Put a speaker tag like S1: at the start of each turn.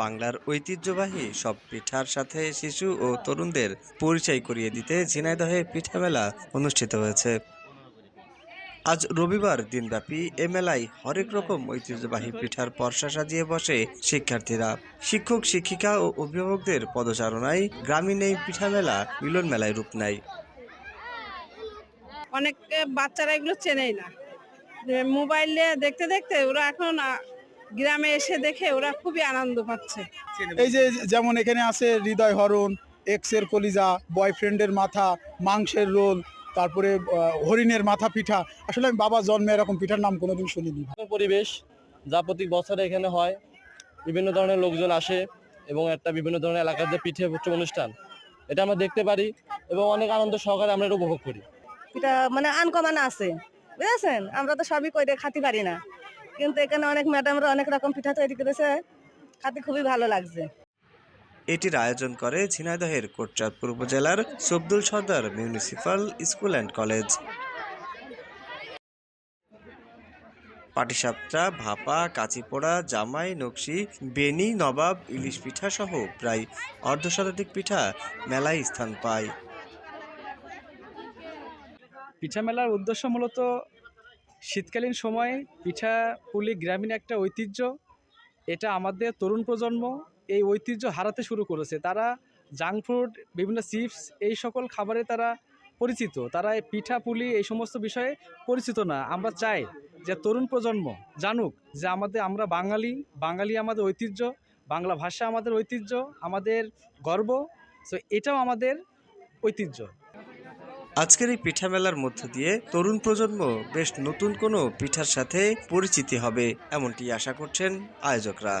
S1: বাংলার ঐতিহ্যবাহী সব পিঠার সাথে শিশু ও তরুণদের পরিচয় করিয়ে দিতে ঝিনাইদহে পিঠা মেলা অনুষ্ঠিত হয়েছে। আজ রবিবার দিনব্যাপী এ মেলায় হরেক রকম ঐতিহ্যবাহী পিঠার পরশা সাজিয়ে বসে শিক্ষার্থীরা। শিক্ষক, শিক্ষিকা ও অভিভাবকদের পদচারণায় গ্রামীণ এই পিঠা মেলা মিলন মেলায় রূপ নেয়।
S2: অনেক বাচ্চারা এগুলো চেনেই না। মোবাইলে দেখতে দেখতে ওরা এখন গ্রামে এসে দেখে ওরা খুবই আনন্দ পাচ্ছে।
S3: এই যে যেমন এখানে আছে হৃদয় হরণ এক্সের কলিজা বয়ফ্রেন্ডের মাথা মাংসের রোল তারপরে হরিণের মাথা পিঠা। আসলে আমি বাবা জন্মে এরকম পিঠার নাম কোনোদিন শুনিনি।
S4: পরিবেশ যা প্রতি বছরে এখানে হয়। বিভিন্ন ধরনের লোকজন আসে এবং একটা বিভিন্ন ধরনের এলাকার যে পিঠে উৎসব অনুষ্ঠান এটা আমরা দেখতে পারি এবং অনেক আনন্দ সহকারে আমরা এটা উপভোগ করি।
S5: এটা মানে আনকমন আছে বুঝেছেন? আমরা তো সবই কই খাতে পারি না। কিন্তু এখানে অনেক ম্যাডামরা অনেক রকম পিঠা তৈরি করেছে। খাতে খুবই ভালো লাগছে।
S1: এটির আয়োজন করে ঝিনাইদহের কোটচাঁদপুর উপজেলার Sabdul Sardar municipal school and college. পাটিসাপটা ভাপা কাঁচিপোড়া জামাই নকশি বেনি নবাব ইলিশ পিঠা সহ প্রায় অর্ধ শতাধিক পিঠা মেলায় স্থান পায়।
S6: পিঠা মেলার উদ্দেশ্য মূলত শীতকালীন সময়ে পিঠা পুলি গ্রামীণ একটা ঐতিহ্য। এটা আমাদের তরুণ প্রজন্ম এই ঐতিহ্য হারাতে শুরু করেছে। তারা জাঙ্ক ফুড, বিভিন্ন চিপস এই সকল খাবারে তারা পরিচিত। তারা এই পিঠা পুলি এই সমস্ত বিষয়ে পরিচিত না। আমরা চাই যে তরুণ প্রজন্ম জানুক যে আমাদের, আমরা বাঙালি বাঙালি আমাদের ঐতিহ্য, বাংলা ভাষা আমাদের ঐতিহ্য, আমাদের গর্ব। সো এটাও আমাদের ঐতিহ্য।
S1: আজকের এই পিঠা মেলার মধ্য দিয়ে তরুণ প্রজন্ম বেশ নতুন কোনো পিঠার সাথে পরিচিতি হবে, এমনটি আশা করছেন আয়োজকরা।